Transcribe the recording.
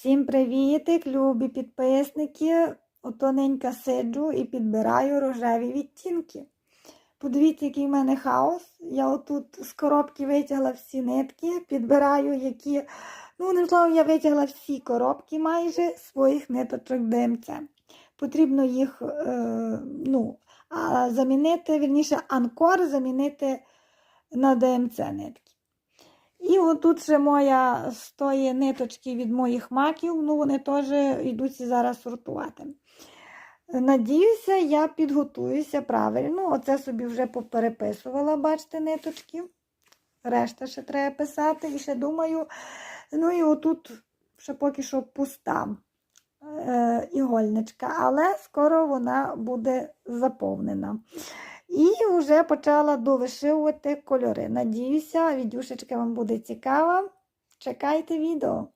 Всім привітик, любі підписники. Отоненька сиджу і підбираю рожеві відтінки. Подивіться, який в мене хаос. Я отут з коробки витягла всі нитки, підбираю, які. Ну, не словом, я витягла всі коробки майже своїх ниточок ДМЦ. Потрібно їх е, ну, замінити, вірніше, анкор замінити на ДМЦ нитки. Отут ще моя з тої ниточки від моїх маків, ну вони теж йдуть зараз сортувати. Надіюся, я підготуюся правильно. Оце собі вже попереписувала, бачите, ниточки. Решта ще треба писати. І ще думаю, ну і отут ще поки що пуста е, ігольничка, але скоро вона буде заповнена. І вже почала довишивувати кольори. Надіюся, відюшечка вам буде цікава. Чекайте відео.